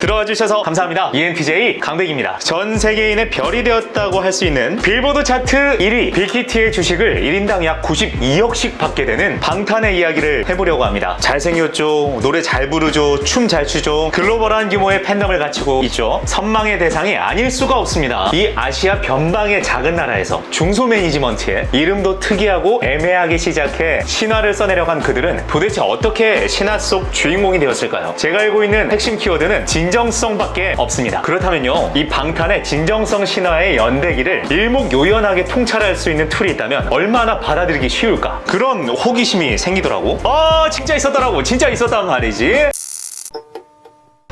들어와 주셔서 감사합니다. E ENTJ 강백입니다. 전 세계인의 별이 되었다고 할 수 있는 빌보드 차트 1위 빅히트의 주식을 1인당 약 92억씩 받게 되는 방탄의 이야기를 해보려고 합니다. 잘생겼죠, 노래 잘 부르죠, 춤 잘 추죠, 글로벌한 규모의 팬덤을 갖추고 있죠. 선망의 대상이 아닐 수가 없습니다. 이 아시아 변방의 작은 나라에서 중소 매니지먼트에 이름도 특이하고 애매하게 시작해 신화를 써내려간 그들은 도대체 어떻게 신화 속 주인공이 되었을까요? 제가 알고 있는 핵심 키워드는 진 정성밖에 없습니다. 그렇다면요, 이 방탄의 진정성 신화의 연대기를 일목요연하게 통찰할 수 있는 툴이 있다면 얼마나 받아들이기 쉬울까? 그런 호기심이 생기더라고. 아, 진짜 있었더라고. 진짜 있었단 말이지.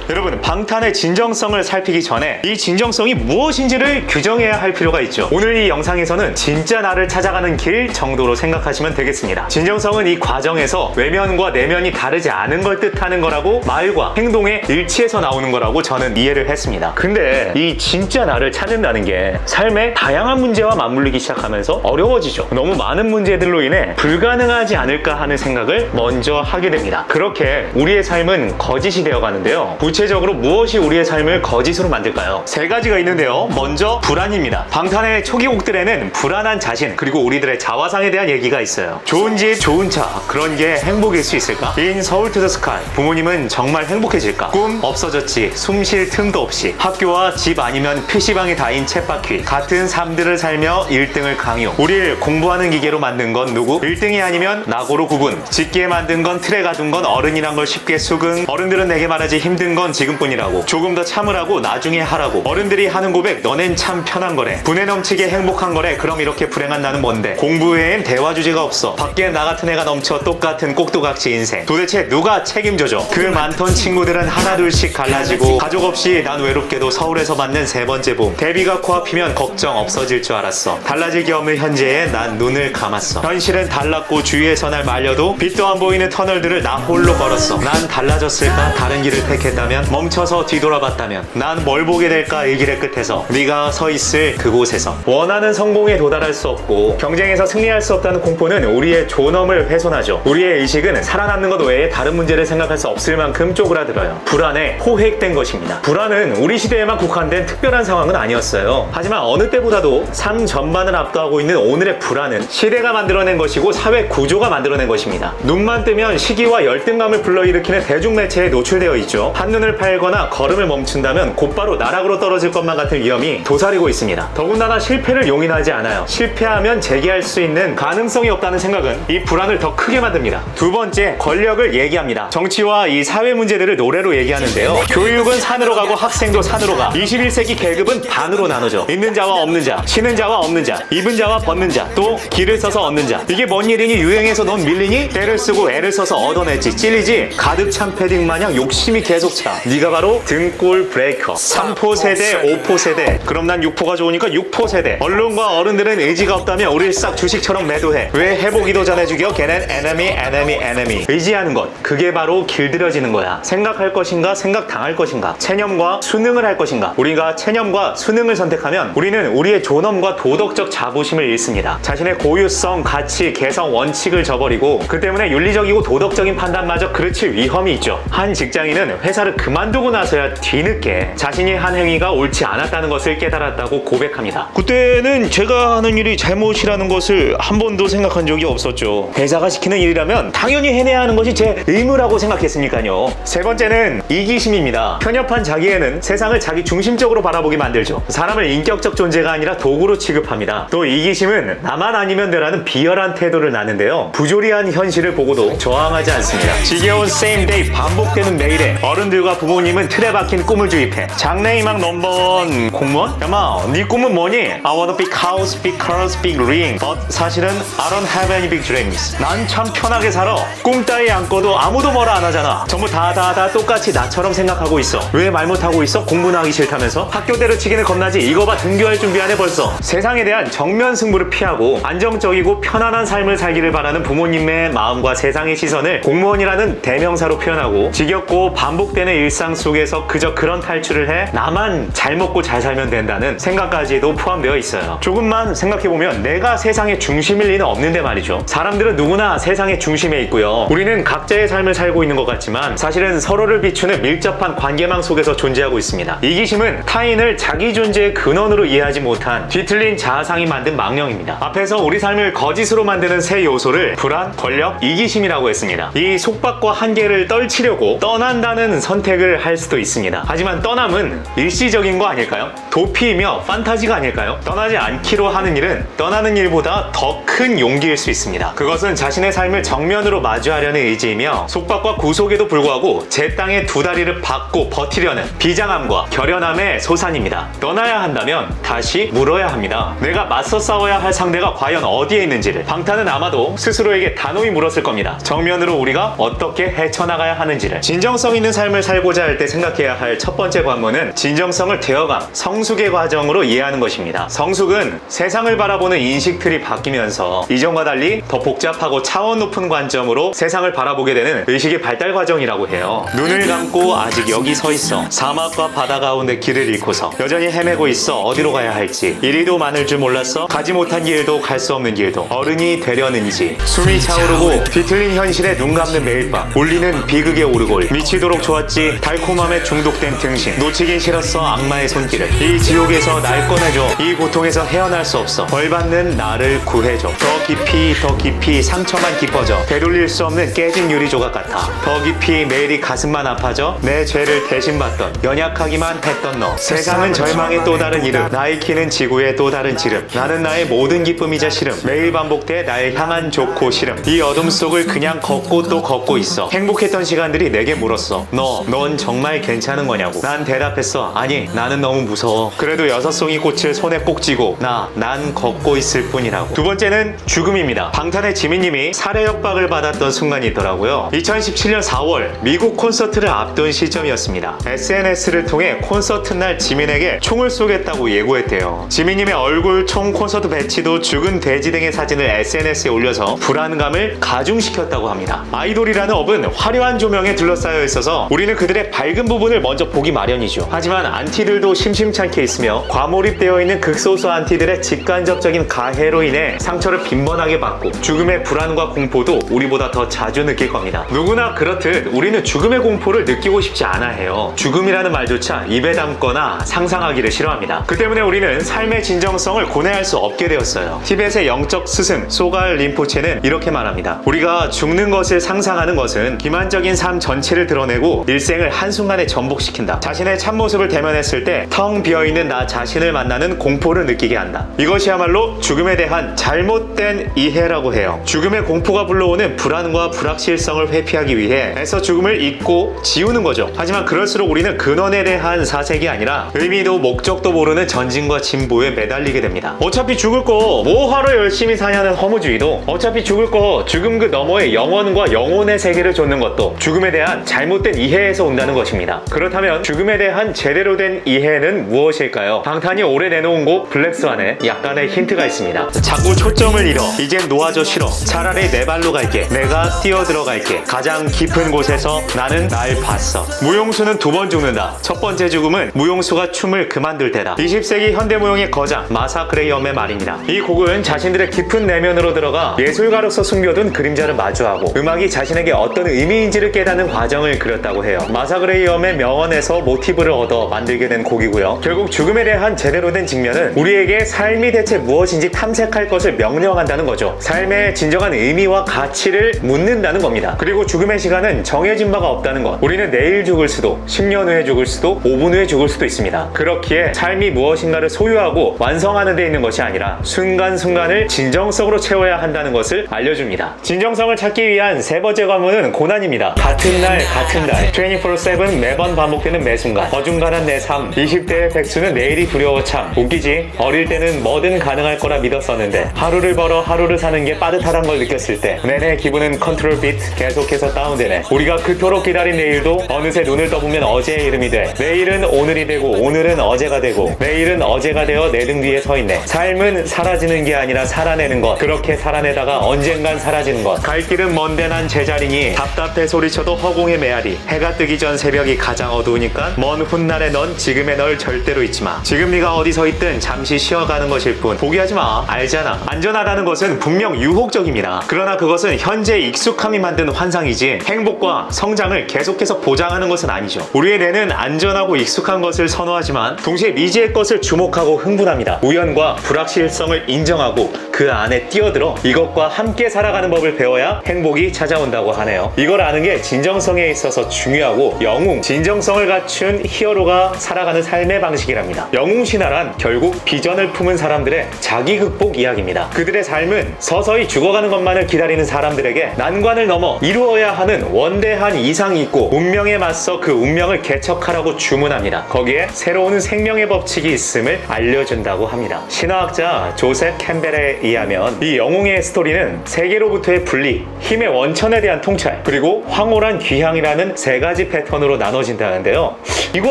여러분 방탄의 진정성을 살피기 전에 이 진정성이 무엇인지를 규정해야 할 필요가 있죠. 오늘 이 영상에서는 진짜 나를 찾아가는 길 정도로 생각하시면 되겠습니다. 진정성은 이 과정에서 외면과 내면이 다르지 않은 걸 뜻하는 거라고 말과 행동의 일치에서 나오는 거라고 저는 이해를 했습니다. 근데 이 진짜 나를 찾는다는 게 삶의 다양한 문제와 맞물리기 시작하면서 어려워지죠. 너무 많은 문제들로 인해 불가능하지 않을까 하는 생각을 먼저 하게 됩니다. 그렇게 우리의 삶은 거짓이 되어 가는데요 구체적으로 무엇이 우리의 삶을 거짓으로 만들까요? 세 가지가 있는데요. 먼저 불안입니다. 방탄의 초기 곡들에는 불안한 자신 그리고 우리들의 자화상에 대한 얘기가 있어요. 좋은 집, 좋은 차 그런 게 행복일 수 있을까? In 서울 투더 스카이 부모님은 정말 행복해질까? 꿈 없어졌지 숨 쉴 틈도 없이 학교와 집 아니면 PC방에 다인 챗바퀴 같은 삶들을 살며 1등을 강요 우리를 공부하는 기계로 만든 건 누구? 1등이 아니면 나고로 구분 짓기에 만든 건 틀에 가둔 건 어른이란 걸 쉽게 수긍 어른들은 내게 말하지 힘든 건 지금뿐이라고. 조금 더 참으라고 나중에 하라고. 어른들이 하는 고백 너넨 참 편한 거래. 분에 넘치게 행복한 거래. 그럼 이렇게 불행한 나는 뭔데? 공부 외엔 대화 주제가 없어. 밖에 나 같은 애가 넘쳐 똑같은 꼭두각시 인생. 도대체 누가 책임져줘? 그 많던 친구들은 하나 둘씩 갈라지고 가족 없이 난 외롭게도 서울에서 맞는 세 번째 봄. 데뷔가 코앞이면 걱정 없어질 줄 알았어. 달라질 게 없는 현재에 난 눈을 감았어. 현실은 달랐고 주위에서 날 말려도 빛도 안 보이는 터널들을 나 홀로 걸었어. 난 달라졌을까? 다른 길을 택했다면 멈춰서 뒤돌아봤다면 난 뭘 보게 될까 이 길의 끝에서 네가 서 있을 그곳에서 원하는 성공에 도달할 수 없고 경쟁에서 승리할 수 없다는 공포는 우리의 존엄을 훼손하죠. 우리의 의식은 살아남는 것 외에 다른 문제를 생각할 수 없을 만큼 쪼그라들어요. 불안에 포획된 것입니다. 불안은 우리 시대에만 국한된 특별한 상황은 아니었어요. 하지만 어느 때보다도 삶 전반을 압도하고 있는 오늘의 불안은 시대가 만들어낸 것이고 사회 구조가 만들어낸 것입니다. 눈만 뜨면 시기와 열등감을 불러일으키는 대중매체에 노출되어 있죠. 한눈 을 팔거나 걸음을 멈춘다면 곧바로 나락으로 떨어질 것만 같은 위험이 도사리고 있습니다. 더군다나 실패를 용인하지 않아요. 실패하면 재기할 수 있는 가능성이 없다는 생각은 이 불안을 더 크게 만듭니다. 두 번째, 권력을 얘기합니다. 정치와 이 사회 문제들을 노래로 얘기하는데요. 교육은 산으로 가고 학생도 산으로 가. 21세기 계급은 반으로 나누죠. 있는 자와 없는 자, 쉬는 자와 없는 자, 입은 자와 벗는 자, 또 길을 써서 얻는 자. 이게 뭔 일이니 유행해서 넌 밀리니? 때를 쓰고 애를 써서 얻어냈지. 찔리지? 가득 찬 패딩 마냥 욕심이 계속 차. 네가 바로 등골 브레이커. 3포 세대, 5포 세대. 그럼 난 6포가 좋으니까 6포 세대. 언론과 어른들은 의지가 없다면 우릴 싹 주식처럼 매도해. 왜 해보기도 전에 죽여? 걔는 enemy, enemy, enemy. 의지하는 것. 그게 바로 길들여지는 거야. 생각할 것인가, 생각당할 것인가. 체념과 수능을 할 것인가. 우리가 체념과 수능을 선택하면 우리는 우리의 존엄과 도덕적 자부심을 잃습니다. 자신의 고유성, 가치, 개성, 원칙을 저버리고 그 때문에 윤리적이고 도덕적인 판단마저 그르칠 위험이 있죠. 한 직장인은 회사를 그만두고 나서야 뒤늦게 자신이 한 행위가 옳지 않았다는 것을 깨달았다고 고백합니다. 그때는 제가 하는 일이 잘못이라는 것을 한 번도 생각한 적이 없었죠. 회사가 시키는 일이라면 당연히 해내야 하는 것이 제 의무라고 생각했으니까요. 세 번째는 이기심입니다. 편협한 자기애는 세상을 자기 중심적으로 바라보게 만들죠. 사람을 인격적 존재가 아니라 도구로 취급합니다. 또 이기심은 나만 아니면 되라는 비열한 태도를 나는데요. 부조리한 현실을 보고도 저항하지 않습니다. 지겨운 same day 반복되는 매일에 어른들과 부모님은 틀에 박힌 꿈을 주입해 장래희망 넘버원 공무원? 야마 네 꿈은 뭐니? I wanna big house, big cars, big ring But 사실은 I don't have any big dreams 난 참 편하게 살아 꿈 따위 안 꿔도 아무도 뭐라 안 하잖아 전부 다 다 다 똑같이 나처럼 생각하고 있어 왜 말 못하고 있어? 공부나 하기 싫다면서? 학교 때려치기는 겁나지 이거 봐 등교할 준비하네 벌써 세상에 대한 정면 승부를 피하고 안정적이고 편안한 삶을 살기를 바라는 부모님의 마음과 세상의 시선을 공무원이라는 대명사로 표현하고 지겹고 반복되는 일상 속에서 그저 그런 탈출을 해 나만 잘 먹고 잘 살면 된다는 생각까지도 포함되어 있어요. 조금만 생각해보면 내가 세상의 중심일 리는 없는데 말이죠. 사람들은 누구나 세상의 중심에 있고요. 우리는 각자의 삶을 살고 있는 것 같지만 사실은 서로를 비추는 밀접한 관계망 속에서 존재하고 있습니다. 이기심은 타인을 자기 존재의 근원으로 이해하지 못한 뒤틀린 자아상이 만든 망령입니다. 앞에서 우리 삶을 거짓으로 만드는 세 요소를 불안, 권력, 이기심이라고 했습니다. 이 속박과 한계를 떨치려고 떠난다는 선택 을 할 수도 있습니다. 하지만 떠남은 일시적인 거 아닐까요? 도피이며 판타지가 아닐까요? 떠나지 않기로 하는 일은 떠나는 일보다 더 큰 용기일 수 있습니다. 그것은 자신의 삶을 정면으로 마주하려는 의지이며 속박과 구속에도 불구하고 제 땅에 두 다리를 받고 버티려는 비장함과 결연함의 소산입니다. 떠나야 한다면 다시 물어야 합니다. 내가 맞서 싸워야 할 상대가 과연 어디에 있는지를 방탄은 아마도 스스로에게 단호히 물었을 겁니다. 정면으로 우리가 어떻게 헤쳐나가야 하는지를 진정성 있는 삶을 살 고자 할 때 생각해야 할 첫 번째 관문은 진정성을 되어감 성숙의 과정으로 이해하는 것입니다. 성숙은 세상을 바라보는 인식 틀이 바뀌면서 이전과 달리 더 복잡하고 차원 높은 관점으로 세상을 바라보게 되는 의식의 발달 과정이라고 해요. 눈을 감고 아직 여기 서 있어 사막과 바다 가운데 길을 잃고서 여전히 헤매고 있어 어디로 가야 할지 이리도 많을 줄 몰랐어 가지 못한 길도 갈 수 없는 길도 어른이 되려는지 숨이 차오르고 뒤틀린 현실에 눈 감는 매일 밤 울리는 비극의 오르골 미치도록 좋았지 달콤함에 중독된 등신. 놓치긴 싫었어 악마의 손길을. 이 지옥에서 날 꺼내줘. 이 고통에서 헤어날 수 없어. 벌 받는 나를 구해줘. 더 깊이 더 깊이 상처만 깊어져. 되돌릴 수 없는 깨진 유리 조각 같아. 더 깊이 매일이 가슴만 아파져 내 죄를 대신 받던 연약하기만 했던 너. 세상은 절망의 또 다른 이름. 나의 키는 지구의 또 다른 지름. 나는 나의 모든 기쁨이자 시름 매일 반복돼 나의 향한 좋고 싫음. 이 어둠 속을 그냥 걷고 또 걷고 있어. 행복했던 시간들이 내게 물었어. 너넌 정말 괜찮은 거냐고. 난 대답했어. 아니 나는 너무 무서워. 그래도 여섯 송이 꽃을 손에 꼭 쥐고 나 난 걷고 있을 뿐이라고. 두 번째는 죽음입니다. 방탄의 지민님이 살해 협박을 받았던 순간이 있더라고요. 2017년 4월 미국 콘서트를 앞둔 시점이었습니다. SNS를 통해 콘서트 날 지민에게 총을 쏘겠다고 예고했대요. 지민님의 얼굴 총 콘서트 배치도 죽은 돼지 등의 사진을 SNS에 올려서 불안감을 가중시켰다고 합니다. 아이돌이라는 업은 화려한 조명에 둘러싸여 있어서 우리는 그 들의 밝은 부분을 먼저 보기 마련이죠 하지만 안티들도 심심찮게 있으며 과몰입되어 있는 극소수 안티들의 직간접적인 가해로 인해 상처를 빈번하게 받고 죽음의 불안과 공포도 우리보다 더 자주 느낄 겁니다. 누구나 그렇듯 우리는 죽음의 공포를 느끼고 싶지 않아 해요. 죽음이라는 말조차 입에 담거나 상상하기를 싫어합니다. 그 때문에 우리는 삶의 진정성을 고뇌할 수 없게 되었어요. 티벳의 영적 스승 소갈 림포체는 이렇게 말합니다. 우리가 죽는 것을 상상하는 것은 기만적인 삶 전체를 드러내고 일생 을 한순간에 전복시킨다. 자신의 참모습을 대면했을 때 텅 비어있는 나 자신을 만나는 공포를 느끼게 한다. 이것이야말로 죽음에 대한 잘못된 이해라고 해요. 죽음의 공포가 불러오는 불안과 불확실성을 회피하기 위해 애써 죽음을 잊고 지우는 거죠. 하지만 그럴수록 우리는 근원에 대한 사색이 아니라 의미도 목적도 모르는 전진과 진보에 매달리게 됩니다. 어차피 죽을 거 뭐하러 열심히 사냐는 허무주의도 어차피 죽을 거 죽음 그 너머의 영원과 영혼의 세계를 좇는 것도 죽음에 대한 잘못된 이해에서 온다는 것입니다. 그렇다면 죽음에 대한 제대로 된 이해는 무엇일까요? 방탄이 올해 내놓은 곡 블랙스완에 약간의 힌트가 있습니다. 자꾸 초점을 잃어. 이젠 놓아져 싫어. 차라리 내 발로 갈게. 내가 뛰어 들어갈게. 가장 깊은 곳에서 나는 날 봤어. 무용수는 두 번 죽는다. 첫 번째 죽음은 무용수가 춤을 그만둘 때다. 20세기 현대 무용의 거장 마사 그레이엄의 말입니다. 이 곡은 자신들의 깊은 내면으로 들어가 예술가로서 숨겨둔 그림자를 마주하고 음악이 자신에게 어떤 의미인지를 깨닫는 과정을 그렸다고 해요. 마사 그레이엄의 명언에서 모티브를 얻어 만들게 된 곡이고요. 결국 죽음에 대한 제대로 된 직면은 우리에게 삶이 대체 무엇인지 탐색할 것을 명령한다는 거죠. 삶의 진정한 의미와 가치를 묻는다는 겁니다. 그리고 죽음의 시간은 정해진 바가 없다는 것. 우리는 내일 죽을 수도, 10년 후에 죽을 수도, 5분 후에 죽을 수도 있습니다. 그렇기에 삶이 무엇인가를 소유하고 완성하는 데 있는 것이 아니라 순간순간을 진정성으로 채워야 한다는 것을 알려줍니다. 진정성을 찾기 위한 세 번째 관문은 고난입니다. 같은 날, 같은 달, 24-7 매번 반복되는 매 순간, 어중간한 내 삶, 20대의 백수는 내일이 두려워 참. 웃기지? 어릴 때는 뭐든 가능할 거라 믿었었는데, 하루를 벌어 하루를 사는 게 빠듯하단 걸 느꼈을 때, 내내 기분은 컨트롤 비트 계속해서 다운되네. 우리가 그토록 기다린 내일도 어느새 눈을 떠보면 어제의 이름이 돼. 내일은 오늘이 되고, 오늘은 어제가 되고, 내일은 어제가 되어 내 등 뒤에 서 있네. 삶은 사라지는 게 아니라 살아내는 것. 그렇게 살아내다가 언젠간 사라지는 것. 갈 길은 먼데 난 제자리니 답답해 소리쳐도 허공에 메아리. 해가 뜨기 뜨기 전 새벽이 가장 어두우니까 먼 훗날에 넌 지금의 널 절대로 잊지 마. 지금 네가 어디 서 있든 잠시 쉬어가는 것일 뿐 포기하지 마. 알잖아. 안전하다는 것은 분명 유혹적입니다. 그러나 그것은 현재 익숙함이 만든 환상이지 행복과 성장을 계속해서 보장하는 것은 아니죠. 우리의 뇌는 안전하고 익숙한 것을 선호하지만 동시에 미지의 것을 주목하고 흥분합니다. 우연과 불확실성을 인정하고 그 안에 뛰어들어 이것과 함께 살아가는 법을 배워야 행복이 찾아온다고 하네요. 이걸 아는 게 진정성에 있어서 중요하고 영웅, 진정성을 갖춘 히어로가 살아가는 삶의 방식이랍니다. 영웅 신화란 결국 비전을 품은 사람들의 자기 극복 이야기입니다. 그들의 삶은 서서히 죽어가는 것만을 기다리는 사람들에게 난관을 넘어 이루어야 하는 원대한 이상이 있고 운명에 맞서 그 운명을 개척하라고 주문합니다. 거기에 새로운 생명의 법칙이 있음을 알려준다고 합니다. 신화학자 조셉 캠벨 에 의하면 이 영웅의 스토리는 세계로부터의 분리, 힘의 원천에 대한 통찰, 그리고 황홀한 귀향이라는 세 가지 패턴으로 나눠진다는데요. 이거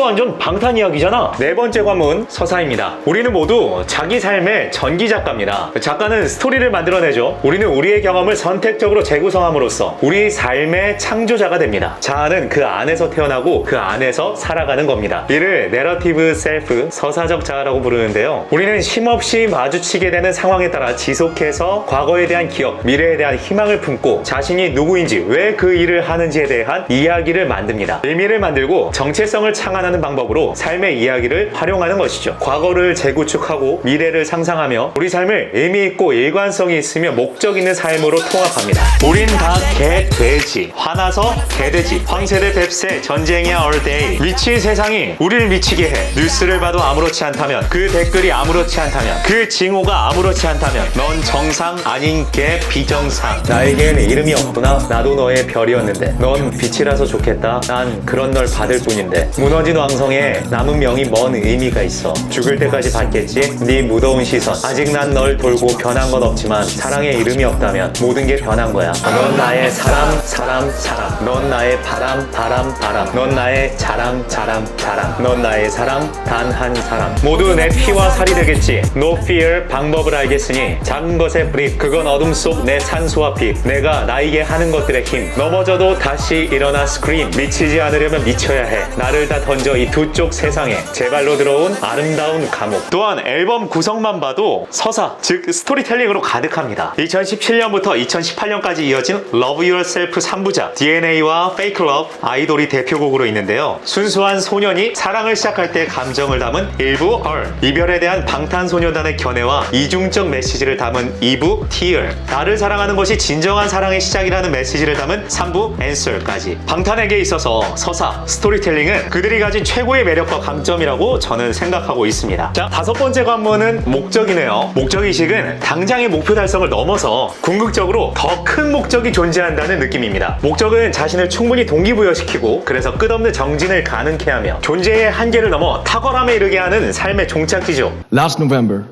완전 방탄 이야기잖아. 네 번째 관문 서사입니다. 우리는 모두 자기 삶의 전기 작가입니다. 작가는 스토리를 만들어내죠. 우리는 우리의 경험을 선택적으로 재구성함으로써 우리 삶의 창조자가 됩니다. 자아는 그 안에서 태어나고 그 안에서 살아가는 겁니다. 이를 내러티브 셀프, 서사적 자아라고 부르는데요. 우리는 쉼없이 마주치게 되는 상황에 따라 지속해서 과거에 대한 기억, 미래에 대한 희망을 품고 자신이 누구인지 왜 그 일을 하는지에 대한 이야기를 만듭니다. 의미를 만들고 정체성을 창안하는 방법으로 삶의 이야기를 활용하는 것이죠. 과거를 재구축하고 미래를 상상하며 우리 삶을 의미 있고 일관성이 있으며 목적 있는 삶으로 통합합니다. 우린 다 개, 돼지. 화나서 개돼지. 황새대 뱁새 전쟁이야 얼데이. 미친 세상이 우리를 미치게 해. 뉴스를 봐도 아무렇지 않다면 그 댓글이 아무렇지 않다면 그 징후가 아무렇지 않다면 넌 정상 아닌 개 비정상. 나에겐 이름이 없구나. 나도 너의 별이었는데. 넌 빛이라서 좋겠다. 난 그런 널 받을 뿐인데. 무너진 왕성에 남은 명이 뭔 의미가 있어. 죽을 때까지 받겠지? 네 무더운 시선. 아직 난 널 돌고 변한 건 없지만 사랑에 이름이 없다면 모든 게 변한 거야. 넌 나의 사람, 사람, 사람. 넌 나의 바람, 바람, 바람. 넌 나의 자랑, 자랑, 자랑. 넌 나의 사랑, 단 한 사람. 모두 내 피와 살이 되겠지. No fear, 방법을 알겠으니 작은 것의 불입, 그건 어둠 속 내 산소와 빛. 내가 나에게 하는 것들의 힘. 넘어져도 다시 일어나 스크림. 미치지 않으려면 미쳐야 해. 나를 다 던져 이 두 쪽 세상에. 제 발로 들어온 아름다운 감옥. 또한 앨범 구성만 봐도 서사, 즉 스토리텔링으로 가득합니다. 2017년부터 2018년까지 이어진 Love Yourself 3부작 DNA와 Fake Love 아이돌이 대표곡으로 있는데요. 순수한 소년이 사랑을 시작할 때 감정을 담은 1부 Her 이별에 대한 방탄소년단의 견해와 이중적 메시지를 담은 2부 Tear 나를 사랑하는 것이 진정한 사랑의 시작이라는 메시지를 담은 3부 Answer까지 방탄에게 있어서 서사, 스토리텔링은 그들이 가진 최고의 매력과 강점이라고 저는 생각하고 있습니다. 자, 다섯 번째 관문은 목적이네요. 목적의식은 당장의 목표 달성을 넘어서 궁극적으로 더 큰 목적이 존재한다는 느낌입니다. 목적은 자신을 충분히 동기부여시키고 그래서 끝없는 정진을 가능케 하며 존재의 한계를 넘어 탁월함에 이르게 하는 삶의 종착지죠. Last November,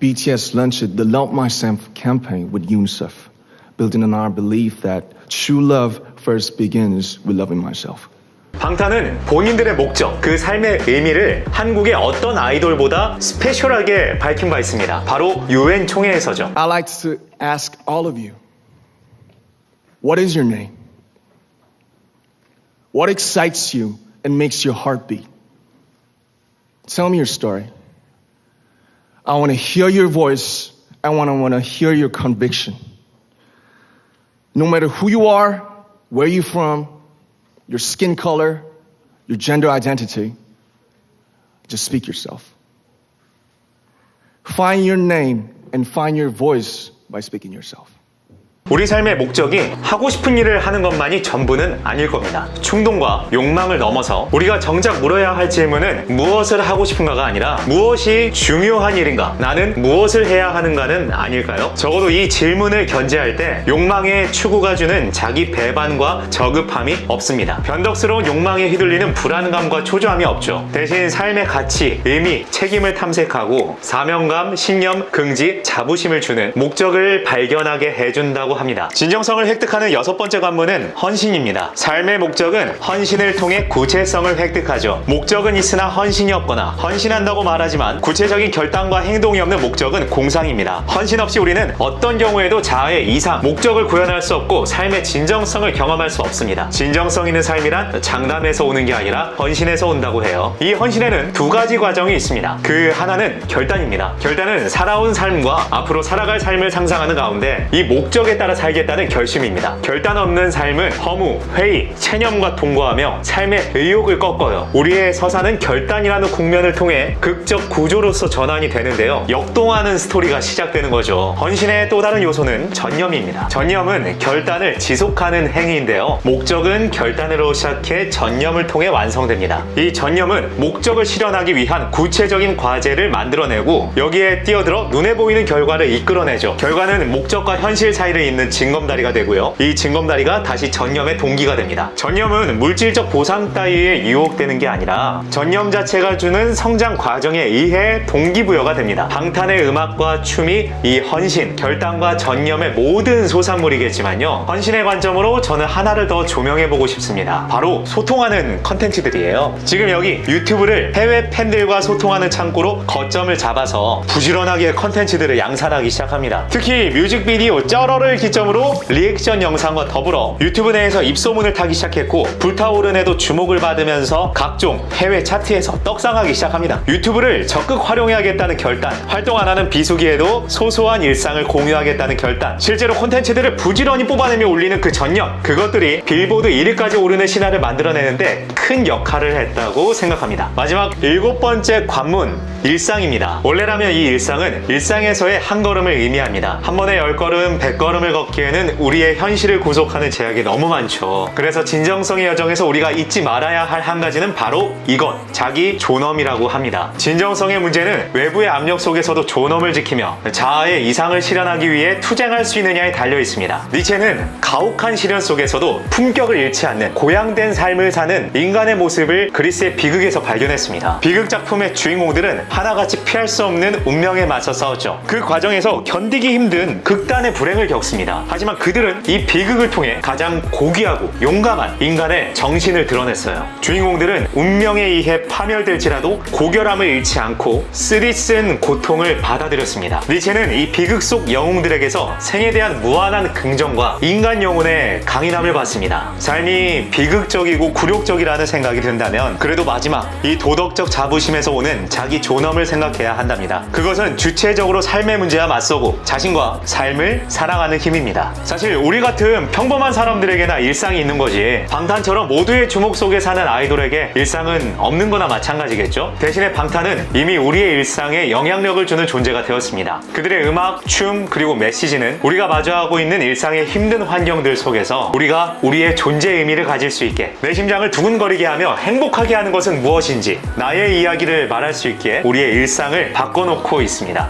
BTS launched the Love Myself campaign with UNICEF, building on our belief that true love first begins with loving myself. 방탄은 본인들의 목적, 그 삶의 의미를 한국의 어떤 아이돌보다 스페셜하게 밝힌 바 있습니다. 바로 유엔 총회에서죠. I'd like to ask all of you, what is your name? What excites you and makes your heart beat? Tell me your story. I want to hear your voice. I want to want to hear your conviction. No matter who you are, where you're from, your skin color, your gender identity, just speak yourself. Find your name and find your voice by speaking yourself. 우리 삶의 목적이 하고 싶은 일을 하는 것만이 전부는 아닐 겁니다. 충동과 욕망을 넘어서 우리가 정작 물어야 할 질문은 무엇을 하고 싶은가가 아니라 무엇이 중요한 일인가? 나는 무엇을 해야 하는가는 아닐까요? 적어도 이 질문을 견제할 때 욕망의 추구가 주는 자기 배반과 저급함이 없습니다. 변덕스러운 욕망에 휘둘리는 불안감과 초조함이 없죠. 대신 삶의 가치, 의미, 책임을 탐색하고 사명감, 신념, 긍지, 자부심을 주는 목적을 발견하게 해준다고 합니다. 진정성을 획득하는 여섯 번째 관문은 헌신입니다. 삶의 목적은 헌신을 통해 구체성을 획득하죠. 목적은 있으나 헌신이 없거나 헌신한다고 말하지만 구체적인 결단과 행동이 없는 목적은 공상입니다. 헌신 없이 우리는 어떤 경우에도 자아의 이상, 목적을 구현할 수 없고 삶의 진정성을 경험할 수 없습니다. 진정성 있는 삶이란 장담에서 오는 게 아니라 헌신에서 온다고 해요. 이 헌신에는 두 가지 과정이 있습니다. 그 하나는 결단입니다. 결단은 살아온 삶과 앞으로 살아갈 삶을 상상하는 가운데 이 목적에 따라 살겠다는 결심입니다. 결단 없는 삶은 허무, 회의, 체념과 동거하며 삶의 의욕을 꺾어요. 우리의 서사는 결단이라는 국면을 통해 극적 구조로서 전환이 되는데요. 역동하는 스토리가 시작되는 거죠. 헌신의 또 다른 요소는 전념입니다. 전념은 결단을 지속하는 행위인데요. 목적은 결단으로 시작해 전념을 통해 완성됩니다. 이 전념은 목적을 실현하기 위한 구체적인 과제를 만들어내고 여기에 뛰어들어 눈에 보이는 결과를 이끌어내죠. 결과는 목적과 현실 사이를 잇는 징검다리가 되고요. 이 징검다리가 다시 전념의 동기가 됩니다. 전념은 물질적 보상 따위에 유혹되는 게 아니라 전념 자체가 주는 성장 과정에 의해 동기부여가 됩니다. 방탄의 음악과 춤이 이 헌신, 결단과 전념의 모든 소산물이겠지만요. 헌신의 관점으로 저는 하나를 더 조명해보고 싶습니다. 바로 소통하는 컨텐츠들이에요. 지금 여기 유튜브를 해외 팬들과 소통하는 창구로 거점을 잡아서 부지런하게 컨텐츠들을 양산하기 시작합니다. 특히 뮤직비디오 쩌러를 기 점으로 리액션 영상과 더불어 유튜브 내에서 입소문을 타기 시작했고 불타오른에도 주목을 받으면서 각종 해외 차트에서 떡상하기 시작합니다. 유튜브를 적극 활용해야겠다는 결단, 활동 안 하는 비수기에도 소소한 일상을 공유하겠다는 결단, 실제로 콘텐츠들을 부지런히 뽑아내며 올리는 그 전념, 그것들이 빌보드 1위까지 오르는 신화를 만들어내는데 큰 역할을 했다고 생각합니다. 마지막 일곱 번째 관문, 일상입니다. 원래라면 이 일상은 일상에서의 한 걸음을 의미합니다. 한 번에 열 걸음, 백 걸음을 걷기에는 우리의 현실을 구속하는 제약이 너무 많죠. 그래서 진정성의 여정에서 우리가 잊지 말아야 할 한 가지는 바로 이것, 자기 존엄이라고 합니다. 진정성의 문제는 외부의 압력 속에서도 존엄을 지키며 자아의 이상을 실현하기 위해 투쟁할 수 있느냐에 달려 있습니다. 니체는 가혹한 시련 속에서도 품격을 잃지 않는 고양된 삶을 사는 인간의 모습을 그리스의 비극에서 발견했습니다. 비극 작품의 주인공들은 하나같이 피할 수 없는 운명에 맞서 싸웠죠. 그 과정에서 견디기 힘든 극단의 불행을 겪습니다. 하지만 그들은 이 비극을 통해 가장 고귀하고 용감한 인간의 정신을 드러냈어요. 주인공들은 운명에 의해 파멸될지라도 고결함을 잃지 않고 쓰디쓴 고통을 받아들였습니다. 니체는 이 비극 속 영웅들에게서 생에 대한 무한한 긍정과 인간 영혼의 강인함을 받습니다. 삶이 비극적이고 굴욕적이라는 생각이 든다면 그래도 마지막 이 도덕적 자부심에서 오는 자기 존엄을 생각해야 한답니다. 그것은 주체적으로 삶의 문제와 맞서고 자신과 삶을 사랑하는 힘 입니다. 사실 우리 같은 평범한 사람들에게나 일상이 있는 거지 방탄처럼 모두의 주목 속에 사는 아이돌에게 일상은 없는 거나 마찬가지겠죠? 대신에 방탄은 이미 우리의 일상에 영향력을 주는 존재가 되었습니다. 그들의 음악, 춤, 그리고 메시지는 우리가 마주하고 있는 일상의 힘든 환경들 속에서 우리가 우리의 존재 의미를 가질 수 있게 내 심장을 두근거리게 하며 행복하게 하는 것은 무엇인지 나의 이야기를 말할 수 있기에 우리의 일상을 바꿔놓고 있습니다.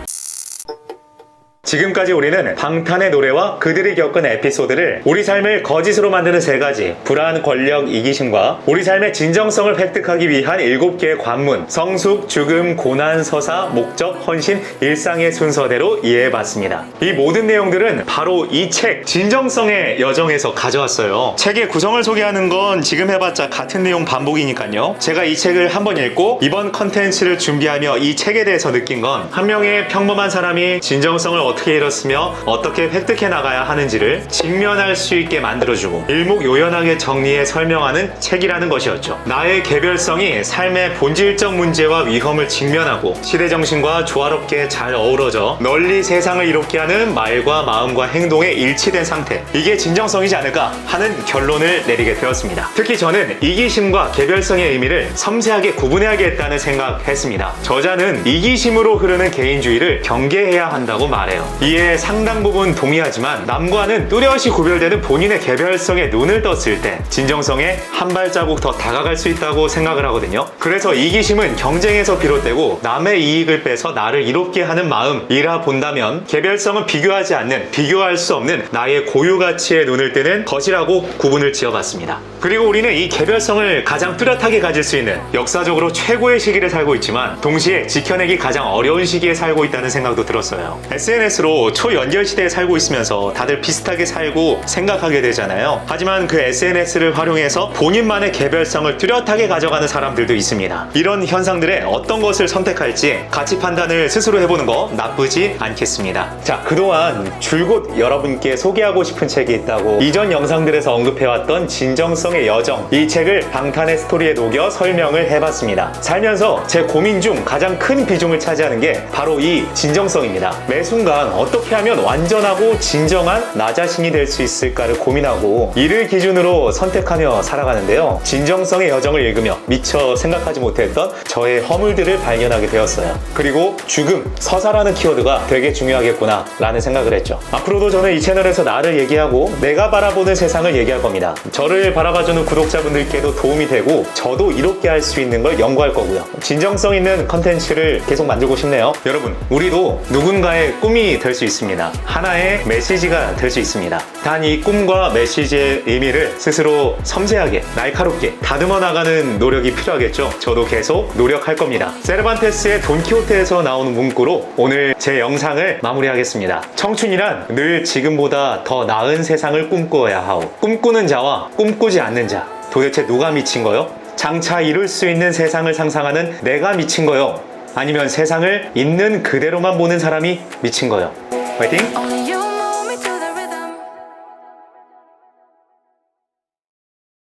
지금까지 우리는 방탄의 노래와 그들이 겪은 에피소드를 우리 삶을 거짓으로 만드는 세 가지 불안, 권력, 이기심과 우리 삶의 진정성을 획득하기 위한 일곱 개의 관문 성숙, 죽음, 고난, 서사, 목적, 헌신, 일상의 순서대로 이해해봤습니다. 이 모든 내용들은 바로 이 책 진정성의 여정에서 가져왔어요. 책의 구성을 소개하는 건 지금 해봤자 같은 내용 반복이니까요. 제가 이 책을 한번 읽고 이번 컨텐츠를 준비하며 이 책에 대해서 느낀 건 한 명의 평범한 사람이 진정성을 어떻게 잃었으며 어떻게 획득해 나가야 하는지를 직면할 수 있게 만들어주고 일목요연하게 정리해 설명하는 책이라는 것이었죠. 나의 개별성이 삶의 본질적 문제와 위험을 직면하고 시대정신과 조화롭게 잘 어우러져 널리 세상을 이롭게 하는 말과 마음과 행동에 일치된 상태. 이게 진정성이지 않을까 하는 결론을 내리게 되었습니다. 특히 저는 이기심과 개별성의 의미를 섬세하게 구분해야겠다는 생각했습니다. 저자는 이기심으로 흐르는 개인주의를 경계해야 한다고 말해요. 이에 상당 부분 동의하지만 남과는 뚜렷이 구별되는 본인의 개별성에 눈을 떴을 때 진정성에 한 발자국 더 다가갈 수 있다고 생각을 하거든요. 그래서 이기심은 경쟁에서 비롯되고 남의 이익을 빼서 나를 이롭게 하는 마음이라 본다면 개별성은 비교하지 않는 비교할 수 없는 나의 고유 가치에 눈을 뜨는 것이라고 구분을 지어봤습니다. 그리고 우리는 이 개별성을 가장 뚜렷하게 가질 수 있는 역사적으로 최고의 시기를 살고 있지만 동시에 지켜내기 가장 어려운 시기에 살고 있다는 생각도 들었어요. SNS SNS로 초연결 시대에 살고 있으면서 다들 비슷하게 살고 생각하게 되잖아요. 하지만 그 SNS를 활용해서 본인만의 개별성을 뚜렷하게 가져가는 사람들도 있습니다. 이런 현상들에 어떤 것을 선택할지 가치 판단을 스스로 해보는 거 나쁘지 않겠습니다. 자, 그동안 줄곧 여러분께 소개하고 싶은 책이 있다고 이전 영상들에서 언급해왔던 진정성 의 여정 이 책을 방탄의 스토리에 녹여 설명을 해봤습니다. 살면서 제 고민 중 가장 큰 비중을 차지하는 게 바로 이 진정성입니다. 매 순간 어떻게 하면 완전하고 진정한 나 자신이 될 수 있을까를 고민하고 이를 기준으로 선택하며 살아가는데요. 진정성의 여정을 읽으며 미처 생각하지 못했던 저의 허물들을 발견하게 되었어요. 그리고 죽음, 서사라는 키워드가 되게 중요하겠구나 라는 생각을 했죠. 앞으로도 저는 이 채널에서 나를 얘기하고 내가 바라보는 세상을 얘기할 겁니다. 저를 바라봐 주는 구독자분들께도 도움이 되고 저도 이롭게 할 수 있는 걸 연구할 거고요. 진정성 있는 컨텐츠를 계속 만들고 싶네요. 여러분, 우리도 누군가의 꿈이 될 수 있습니다. 하나의 메시지가 될 수 있습니다. 단 이 꿈과 메시지의 의미를 스스로 섬세하게, 날카롭게 다듬어 나가는 노력이 필요하겠죠. 저도 계속 노력할 겁니다. 세르반테스의 돈키호테에서 나오는 문구로 오늘 제 영상을 마무리하겠습니다. 청춘이란 늘 지금보다 더 나은 세상을 꿈꾸어야 하오. 꿈꾸는 자와 꿈꾸지 않는 자. 도대체 누가 미친 거요? 장차 이룰 수 있는 세상을 상상하는 내가 미친 거요? 아니면 세상을 있는 그대로만 보는 사람이 미친 거요? 화이팅!